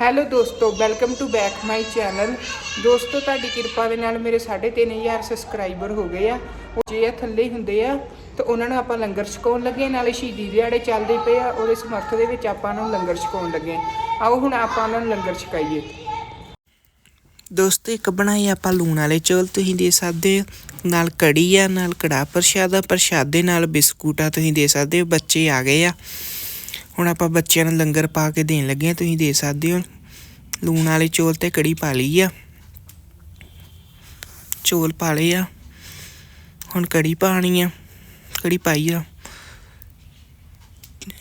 Hello ਦੋਸਤੋ welcome to back my channel ਦੋਸਤੋ, ਤੁਹਾਡੀ ਕਿਰਪਾ ਦੇ ਨਾਲ ਮੇਰੇ 3500 ਸਬਸਕ੍ਰਾਈਬਰ ਹੋ ਗਏ ਆ। ਉਹ ਜੇ ਆ ਥੱਲੇ ਹੁੰਦੇ ਆ, ਤਾਂ ਉਹਨਾਂ ਨੂੰ ਆਪਾਂ ਲੰਗਰ ਛਕਾਉਣ ਲੱਗੇ ਨਾਲੇ ਸ਼ਹੀਦੀ ਦਿਹਾੜੇ ਚੱਲਦੇ ਪਏ ਆ, ਉਹਦੇ ਸਮਰਥ ਦੇ ਵਿੱਚ ਆਪਾਂ ਨੂੰ ਲੰਗਰ ਛਕਾਉਣ ਲੱਗੇ ਆਓ ਹੁਣ ਆਪਾਂ ਉਹਨਾਂ ਨੂੰ ਲੰਗਰ ਛਕਾਈਏ। ਦੋਸਤੋ, ਇੱਕ ਬਣਾਈ ਆਪਾਂ ਲੂਣ ਵਾਲੇ ਚੌਲ ਤੁਸੀਂ ਦੇ ਸਕਦੇ ਨਾਲ ਕੜੀ ਆ, ਨਾਲ ਕੜਾ ਪ੍ਰਸ਼ਾਦਾ, ਪ੍ਰਸ਼ਾਦੇ ਨਾਲ ਬਿਸਕੁਟ ਆ ਤੁਸੀਂ ਦੇ ਸਕਦੇ ਹੋ। ਬੱਚੇ ਆ ਗਏ ਆ। ਹੁਣ ਆਪਾਂ ਬੱਚਿਆਂ ਨੂੰ ਲੰਗਰ ਪਾ ਕੇ ਦੇਣ ਲੱਗੇ ਆ ਤੁਸੀਂ ਦੇ ਸਕਦੇ ਹੋ। ਲੂਣ ਵਾਲੇ ਚੌਲ ਤੇ ਕੜੀ ਪਾ ਲਈ ਆ। ਚੌਲ ਪਾ ਲਏ ਆ। ਹੁਣ ਕੜੀ ਪਾਣੀ ਆ। ਕੜੀ ਪਾਈ ਆ।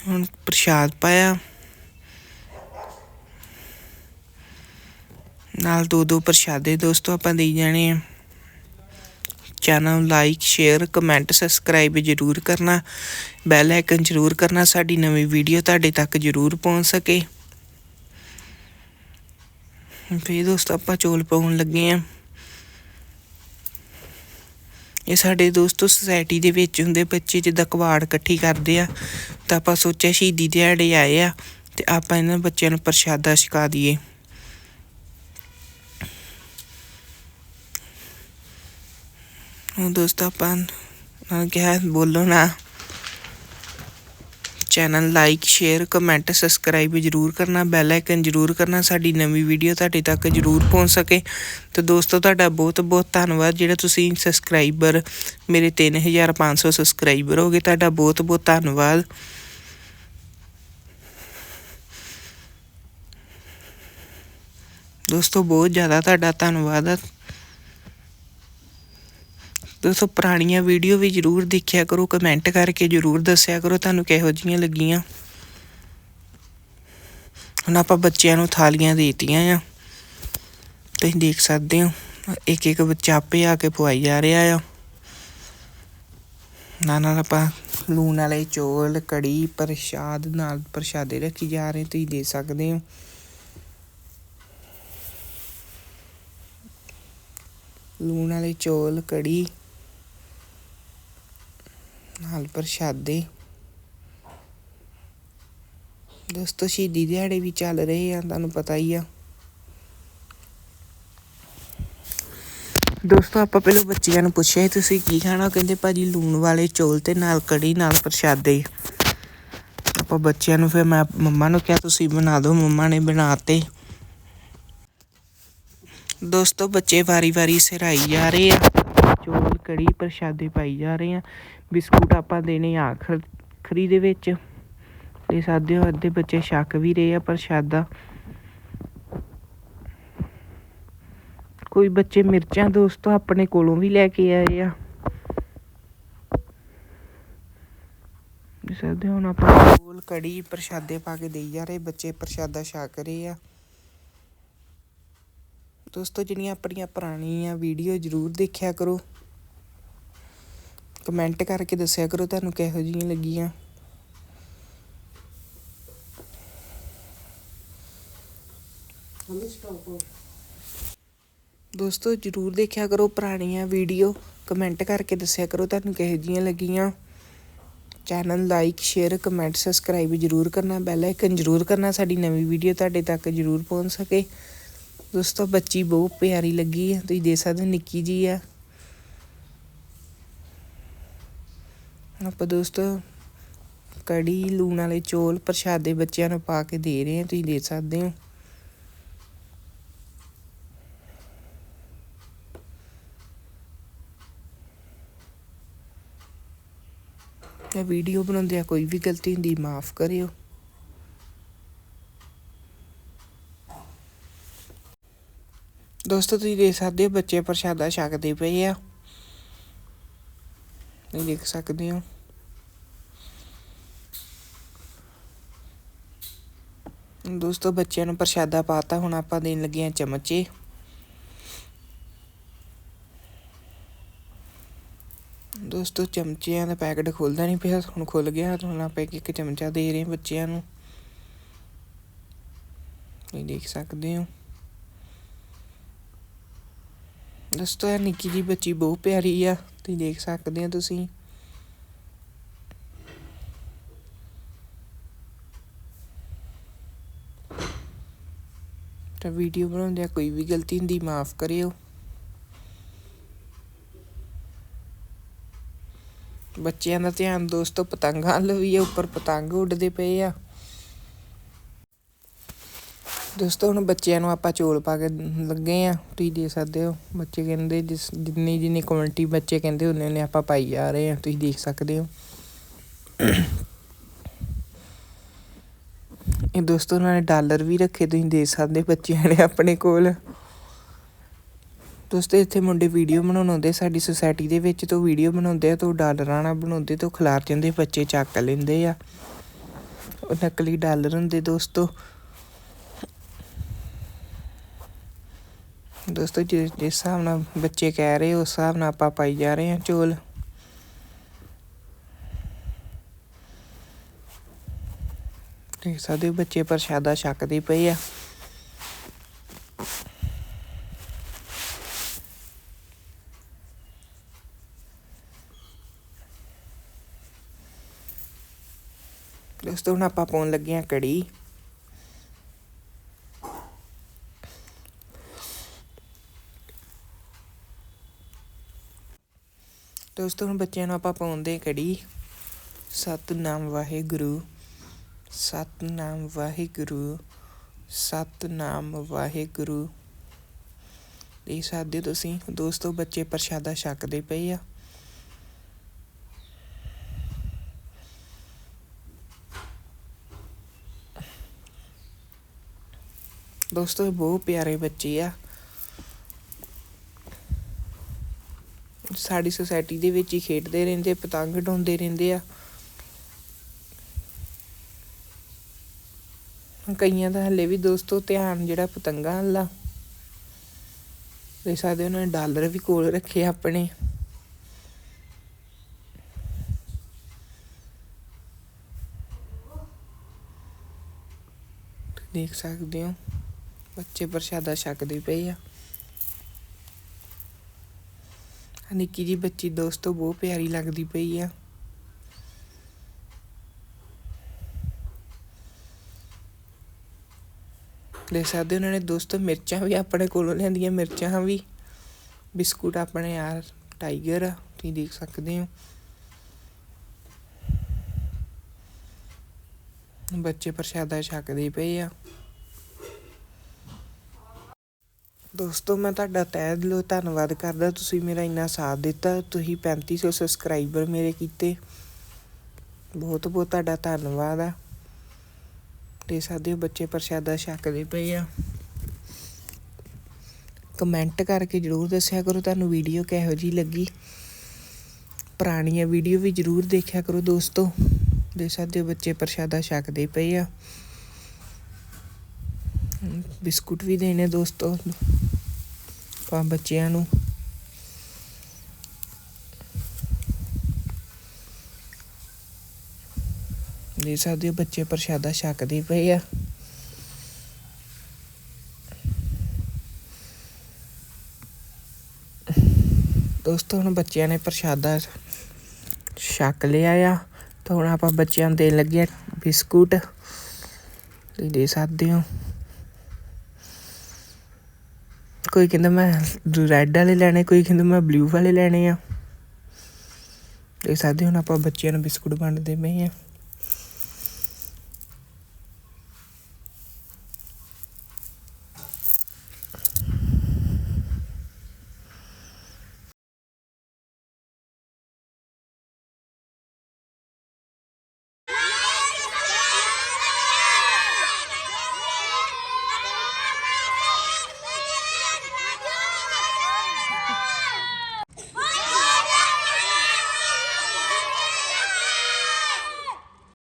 ਹੁਣ ਪ੍ਰਸ਼ਾਦ ਪਾਇਆ। ਨਾਲ ਦੋ ਦੋ ਪ੍ਰਸ਼ਾਦੇ ਦੋਸਤੋ ਆਪਾਂ ਦੇਈ ਜਾਣੇ ਆ। ਚੈਨਲ ਨੂੰ ਲਾਈਕ, ਸ਼ੇਅਰ, ਕਮੈਂਟ, ਸਬਸਕ੍ਰਾਈਬ ਜ਼ਰੂਰ ਕਰਨਾ। ਬੈਲ ਆਈਕਨ ਜ਼ਰੂਰ ਕਰਨਾ ਸਾਡੀ ਨਵੀਂ ਵੀਡੀਓ ਤੁਹਾਡੇ ਤੱਕ ਜ਼ਰੂਰ ਪਹੁੰਚ ਸਕੇ। ਫੇ ਦੋਸਤੋ ਆਪਾਂ ਚੋਲ ਪਾਉਣ ਲੱਗੇ ਆ। ਇਹ ਸਾਡੇ ਦੋਸਤੋ ਸੁਸਾਇਟੀ ਦੇ ਵਿੱਚ ਹੁੰਦੇ, ਬੱਚੇ ਜਿੱਦਾਂ ਕਵਾੜ ਇਕੱਠੀ ਕਰਦੇ ਆ, ਤਾਂ ਆਪਾਂ ਸੋਚਿਆ ਸ਼ਹੀਦੀ ਦਿਹਾੜੇ ਆਏ ਆ, ਤੇ ਆਪਾਂ ਇਹਨਾਂ ਬੱਚਿਆਂ ਨੂੰ ਪ੍ਰਸ਼ਾਦਾ ਛਕਾ ਦਈਏ। ਹੁਣ ਦੋਸਤੋ ਆਪਾਂ ਨਾਲ ਕਿਹਾ, ਬੋਲੋ ਨਾ। Channel like share comment subscribe ਜ਼ਰੂਰ ਕਰਨਾ ਬੈਲ ਆਈਕਨ ਜ਼ਰੂਰ ਕਰਨਾ, ਸਾਡੀ ਨਵੀਂ ਵੀਡੀਓ ਤੁਹਾਡੇ ਤੱਕ ਜ਼ਰੂਰ ਪਹੁੰਚ ਸਕੇ। ਤੇ ਦੋਸਤੋ, ਤੁਹਾਡਾ ਬਹੁਤ ਬਹੁਤ ਧੰਨਵਾਦ, ਜਿਹੜਾ ਤੁਸੀਂ ਸਬਸਕ੍ਰਾਈਬਰ ਮੇਰੇ 3500 ਸਬਸਕ੍ਰਾਈਬਰ ਹੋ ਗਏ, ਤੁਹਾਡਾ ਬਹੁਤ ਬਹੁਤ ਧੰਨਵਾਦ। ਦੋਸਤੋ, ਬਹੁਤ ਜ਼ਿਆਦਾ ਤੁਹਾਡਾ ਧੰਨਵਾਦ ਦੋਸਤੋ ਪੁਰਾਣੀਆਂ ਵੀਡੀਓ ਵੀ ਜਰੂਰ ਦੇਖਿਆ ਕਰੋ ਕਮੈਂਟ ਕਰਕੇ ਜਰੂਰ ਦੱਸਿਆ ਕਰੋ, ਤੁਹਾਨੂੰ ਕਿਹੋ ਜੀਆਂ ਲੱਗੀਆਂ। ਹੁਣ ਆਪਾਂ ਬੱਚਿਆਂ ਨੂੰ ਥਾਲੀਆਂ ਦੇਤੀਆਂ ਆ। ਤੁਸੀਂ ਦੇਖ ਸਕਦੇ ਹੋ ਇੱਕ ਇੱਕ ਬੱਚਾ ਆਪੇ ਆ ਕੇ ਪਵਾਈ ਜਾ ਰਿਹਾ ਆ। ਨਾਲ ਨਾਲ ਆਪਾਂ ਲੂਣ ਵਾਲੇ ਚੋਲ, ਕੜੀ, ਪ੍ਰਸ਼ਾਦ ਨਾਲ ਪ੍ਰਸ਼ਾਦੇ ਰੱਖੀ ਜਾ ਰਹੇ, ਤੁਸੀਂ ਦੇ ਸਕਦੇ ਹੋ। ਲੂਣ ਵਾਲੇ ਚੋਲ, ਕੜੀ ਨਾਲ ਪ੍ਰਸ਼ਾਦੇ। ਦੋਸਤੋ, ਸ਼ਹੀਦੀ ਦਿਹਾੜੇ ਵੀ ਚੱਲ ਰਹੇ ਆ, ਤੁਹਾਨੂੰ ਪਤਾ ਹੀ ਆ। ਦੋਸਤੋ, ਆਪਾਂ ਪਹਿਲਾਂ ਬੱਚਿਆਂ ਨੂੰ ਪੁੱਛਿਆ ਤੁਸੀਂ ਕੀ ਖਾਣਾ? ਕਹਿੰਦੇ ਭਾਜੀ ਲੂਣ ਵਾਲੇ ਚੌਲ ਤੇ ਨਾਲ ਕੜੀ, ਨਾਲ ਪ੍ਰਸ਼ਾਦੇ। ਆਪਾਂ ਬੱਚਿਆਂ ਨੂੰ ਫਿਰ ਮੈਂ ਮੰਮਾ ਨੂੰ ਕਿਹਾ, ਤੁਸੀਂ ਬਣਾ ਦਿਓ, ਮੰਮਾ ਨੇ ਬਣਾਤੇ। ਦੋਸਤੋ, ਬੱਚੇ ਵਾਰੀ-ਵਾਰੀ ਸਿਰਾਈ ਜਾ ਰਹੇ ਆ, ਚੌਲ, ਕੜੀ, ਪ੍ਰਸ਼ਾਦੇ ਪਾਈ ਜਾ ਰਹੇ ਆ। ਬਿਸਕੁਟ ਆਪਾਂ ਦੇਣੇ ਆਖਰ ਖਰੀ ਦੇ ਵਿੱਚ। ਤੇ ਸਾਦੇ ਅੱਧੇ ਬੱਚੇ ਛੱਕ ਵੀ ਰਹੇ ਆ ਪ੍ਰਸ਼ਾਦਾ ਕੋਈ ਬੱਚੇ ਮਿਰਚਾਂ ਦੋਸਤੋ ਆਪਣੇ ਕੋਲੋਂ ਵੀ ਲੈ ਕੇ ਆਏ ਆ। ਸਾਡੇ ਹੁਣ ਆਪਾਂ ਚੌਲ ਕੜੀ ਪ੍ਰਸ਼ਾਦੇ ਪਾ ਕੇ ਦੇਈ ਜਾ ਰਹੇ, ਬੱਚੇ ਪ੍ਰਸ਼ਾਦਾ ਛਕ ਰਹੇ ਆ। ਦੋਸਤੋ, ਜਿਹੜੀਆਂ ਆਪਣੀਆਂ ਪੁਰਾਣੀਆਂ ਵੀਡੀਓ ਜ਼ਰੂਰ ਦੇਖਿਆ ਕਰੋ। ਕਮੈਂਟ ਕਰਕੇ ਦੱਸਿਆ ਕਰੋ, ਤੁਹਾਨੂੰ ਕਿਹੋ ਜਿਹੀਆਂ ਲੱਗੀਆਂ। ਦੋਸਤੋ, ਜਰੂਰ ਦੇਖਿਆ ਕਰੋ ਪੁਰਾਣੀਆਂ ਵੀਡੀਓ ਕਮੈਂਟ ਕਰਕੇ ਦੱਸਿਆ ਕਰੋ ਤੁਹਾਨੂੰ ਕਿਹੋ ਜਿਹੀਆਂ ਲੱਗੀਆਂ। Channel like share comment subscribe ਜਰੂਰ ਕਰਨਾ ਬੈਲ ਆਈਕਨ ਜਰੂਰ ਕਰਨਾ, ਸਾਡੀ ਨਵੀਂ ਵੀਡੀਓ ਤੁਹਾਡੇ ਤੱਕ ਜਰੂਰ ਪਹੁੰਚ ਸਕੇ। ਦੋਸਤੋ, ਬੱਚੀ ਬਹੁਤ ਪਿਆਰੀ ਲੱਗੀ ਹੈ, ਤੁਸੀਂ ਦੇਖ ਸਕਦੇ ਹੋ ਨਿੱਕੀ ਜੀ ਆ। ਆਪਾਂ ਦੋਸਤੋ ਕੜੀ, ਲੂਣ ਵਾਲੇ ਚੋਲ ਪ੍ਰਸ਼ਾਦੇ ਬੱਚਿਆਂ ਨੂੰ ਪਾ ਕੇ ਦੇ ਰਹੇ ਹਾਂ, ਤੁਸੀਂ ਦੇ ਸਕਦੇ ਹੋ। ਇਹ ਵੀਡੀਓ ਬਣਾਉਂਦੇ ਆ ਕੋਈ ਵੀ ਗਲਤੀ ਹੁੰਦੀ, ਮਾਫ ਕਰਿਓ। ਦੋਸਤੋ, ਤੁਸੀਂ ਦੇਖ ਸਕਦੇ ਹੋ, ਬੱਚੇ ਪ੍ਰਸ਼ਾਦਾ ਛਕਦੇ ਪਏ ਆ। ਦੇਖ ਸਕਦੇ ਹੋ। ਦੋਸਤੋ, ਬੱਚਿਆਂ ਨੂੰ ਪ੍ਰਸ਼ਾਦਾ ਪਾਤਾ ਹੁਣ ਆਪਾਂ ਦੇਣ ਲੱਗੇ ਆ ਚਮਚੇ। ਦੋਸਤੋ, ਚਮਚਿਆਂ ਦਾ ਪੈਕਟ ਖੁੱਲਦਾ ਨਹੀਂ ਪਿਆ, ਹੁਣ ਖੁੱਲ ਗਿਆ, ਹੁਣ ਆਪਾਂ ਇੱਕ ਇੱਕ ਚਮਚਾ ਦੇ ਰਹੇ ਬੱਚਿਆਂ ਨੂੰ। ਤੁਸੀਂ ਦੇਖ ਸਕਦੇ ਹੋ ਦੋਸਤੋ, ਇਹ ਨਿੱਕੀ ਜੀ ਬੱਚੀ ਬਹੁਤ ਪਿਆਰੀ ਆ, ਤੁਸੀਂ ਦੇਖ ਸਕਦੇ ਹੋ ਤੁਸੀਂ। ਤਾਂ ਵੀਡੀਓ ਬਣਾਉਂਦਿਆਂ ਕੋਈ ਵੀ ਗਲਤੀ ਹੁੰਦੀ ਮਾਫ ਕਰਿਓ। ਬੱਚਿਆਂ ਦਾ ਧਿਆਨ ਦੋਸਤੋ, ਪਤੰਗਾਂ ਵੱਲ ਵੀ ਹੈ ਉੱਪਰ ਪਤੰਗ ਉੱਡਦੇ ਪਏ ਆ। ਦੋਸਤੋ, ਹੁਣ ਬੱਚਿਆਂ ਨੂੰ ਆਪਾਂ ਚੋਲ ਪਾ ਕੇ ਲੱਗੇ ਆ ਤੁਸੀਂ ਦੇਖ ਸਕਦੇ ਹੋ। ਬੱਚੇ ਕਹਿੰਦੇ, ਜਿਸ ਜਿੰਨੀ ਜਿੰਨੀ ਕੁਆਂਟੀਟੀ ਬੱਚੇ ਕਹਿੰਦੇ ਉਹਨੇ ਉਹਨੇ ਆਪਾਂ ਪਾਈ ਜਾ ਰਹੇ ਆ, ਤੁਸੀਂ ਦੇਖ ਸਕਦੇ ਹੋ। ਇਹ ਦੋਸਤੋ, ਉਹਨਾਂ ਨੇ ਡਾਲਰ ਵੀ ਰੱਖੇ, ਤੁਸੀਂ ਦੇਖ ਸਕਦੇ ਬੱਚਿਆਂ ਨੇ ਆਪਣੇ ਕੋਲ। ਦੋਸਤੋ, ਇੱਥੇ ਮੁੰਡੇ ਵੀਡੀਓ ਬਣਾਉਣ ਆਉਂਦੇ, ਸਾਡੀ ਸੁਸਾਇਟੀ ਦੇ ਵਿੱਚ ਤੋਂ ਵੀਡੀਓ ਬਣਾਉਂਦੇ ਆ, ਤੋਂ ਡਾਲਰਾਂ ਨਾਲ ਬਣਾਉਂਦੇ, ਤੋਂ ਖਿਲਾਰ ਜਾਂਦੇ ਬੱਚੇ ਚੱਕ ਲੈਂਦੇ ਆ। ਉਹ ਨਕਲੀ ਡਾਲਰ ਹੁੰਦੇ ਦੋਸਤੋ। ਦੋਸਤੋ, ਜਿਸ ਜਿਸ ਹਿਸਾਬ ਨਾਲ ਬੱਚੇ ਕਹਿ ਰਹੇ, ਉਸ ਹਿਸਾਬ ਨਾਲ ਆਪਾਂ ਪਾਈ ਜਾ ਰਹੇ ਹਾਂ ਚੋਲ। ਦੇਖ ਸਕਦੇ ਬੱਚੇ ਪ੍ਰਸ਼ਾਦਾ ਛਕਦੇ ਪਏ ਆ। ਦੋਸਤੋ ਹੁਣ ਆਪਾਂ ਪਾਉਣ ਲੱਗੇ ਆ ਕੜੀ। ਦੋਸਤੋ ਹੁਣ ਬੱਚਿਆਂ ਨੂੰ ਆਪਾਂ ਪਾਉਂਦੇ ਕੜੀ। ਸਤਨਾਮ ਵਾਹਿਗੁਰੂ। ਸਤਨਾਮ ਵਾਹਿਗੁਰੂ ਸਤਨਾਮ ਵਾਹਿਗੁਰੂ। ਇਹ ਸਾਦੇ ਤੁਸੀਂ ਦੋਸਤੋ, ਬੱਚੇ ਪ੍ਰਸ਼ਾਦਾ ਛਕਦੇ ਪਏ ਆ। ਦੋਸਤੋ ਬਹੁਤ ਪਿਆਰੇ ਬੱਚੇ ਆ। ਸਾਡੀ ਸੁਸਾਇਟੀ ਦੇ ਵਿੱਚ ਹੀ ਖੇਡਦੇ ਰਹਿੰਦੇ, ਪਤੰਗ ਉਡਾਉਂਦੇ ਰਹਿੰਦੇ ਆ। ਕਈਆਂ ਦਾ ਹਲੇ ਵੀ ਦੋਸਤੋ ਧਿਆਨ ਜਿਹੜਾ ਪਤੰਗਾ ਵੱਲ। ਆ ਦੇ ਸਕਦੇ ਉਹਨਾਂ ਨੇ ਡਾਲਰ ਵੀ ਕੋਲ ਰੱਖੇ ਆਪਣੇ। ਦੇਖ ਸਕਦੇ ਹੋ, ਬੱਚੇ ਪ੍ਰਸ਼ਾਦਾ ਛਕਦੇ ਪਏ ਆ। ਨਿੱਕੀ ਜੀ ਬੱਚੀ ਦੋਸਤੋ ਬਹੁਤ ਪਿਆਰੀ ਲੱਗਦੀ ਪਈ ਆ। ਲੈ ਸਕਦੇ ਉਹਨਾਂ ਨੇ ਦੋਸਤੋ ਮਿਰਚਾਂ ਵੀ ਆਪਣੇ ਕੋਲੋਂ ਲਿਆਂਦੀਆਂ, ਮਿਰਚਾਂ ਵੀ। ਬਿਸਕੁਟ ਆਪਣੇ ਯਾਰ, ਟਾਈਗਰ ਆ, ਤੁਸੀਂ ਦੇਖ ਸਕਦੇ ਹੋ। ਬੱਚੇ ਪ੍ਰਸ਼ਾਦਾ ਛਕਦੇ ਪਏ ਆ। ਦੋਸਤੋ, ਮੈਂ ਤੁਹਾਡਾ ਤਹਿ ਦਿਲੋਂ ਧੰਨਵਾਦ ਕਰਦਾ। ਤੁਸੀਂ ਮੇਰਾ ਇੰਨਾ ਸਾਥ ਦਿੱਤਾ। ਤੁਸੀਂ 3500 ਸਬਸਕ੍ਰਾਈਬਰ ਮੇਰੇ ਕੀਤੇ। ਬਹੁਤ ਬਹੁਤ ਤੁਹਾਡਾ ਧੰਨਵਾਦ ਆ। ਦੇ ਸਕਦੇ ਹੋ ਬੱਚੇ ਪ੍ਰਸ਼ਾਦਾ ਛਕਦੇ ਪਏ ਆ। ਕਮੈਂਟ ਕਰਕੇ ਜਰੂਰ ਦੱਸਿਆ ਕਰੋ, ਤੁਹਾਨੂੰ ਵੀਡੀਓ ਕਿਹੋ ਜੀ ਲੱਗੀ। ਪੁਰਾਣੀਆਂ ਵੀਡੀਓ ਵੀ ਜਰੂਰ ਦੇਖਿਆ ਕਰੋ ਦੋਸਤੋ ਦੇ ਸਕਦੇ ਹੋ ਬੱਚੇ ਪ੍ਰਸ਼ਾਦਾ ਛਕਦੇ ਪਏ ਆ। ਬਿਸਕੁਟ ਵੀ ਦੇਣੇ ਦੋਸਤੋ ਪਾ ਬੱਚਿਆਂ ਨੂੰ। ਦੇ ਸਕਦੇ ਹੋ ਬੱਚੇ ਪ੍ਰਸ਼ਾਦਾ ਛਕਦੇ ਪਏ ਆ। ਦੋਸਤੋ, ਹੁਣ ਬੱਚਿਆਂ ਨੇ ਪ੍ਰਸ਼ਾਦਾ ਛਕ ਲਿਆ ਆ। ਤਾਂ ਹੁਣ ਆਪਾਂ ਬੱਚਿਆਂ ਨੂੰ ਦੇਣ ਲੱਗੇ ਬਿਸਕੁਟ। ਤੁਸੀਂ ਦੇ ਸਕਦੇ ਹੋ। ਕੋਈ ਕਹਿੰਦਾ ਮੈਂ ਰੈੱਡ ਵਾਲੇ ਲੈਣੇ, ਕੋਈ ਕਹਿੰਦਾ ਮੈਂ ਬਲੂ ਵਾਲੇ ਲੈਣੇ ਆ। ਦੇ ਸਕਦੇ ਹੋ, ਹੁਣ ਆਪਾਂ ਬੱਚਿਆਂ ਨੂੰ ਬਿਸਕੁਟ ਵੰਡਦੇ ਪਏ ਆ।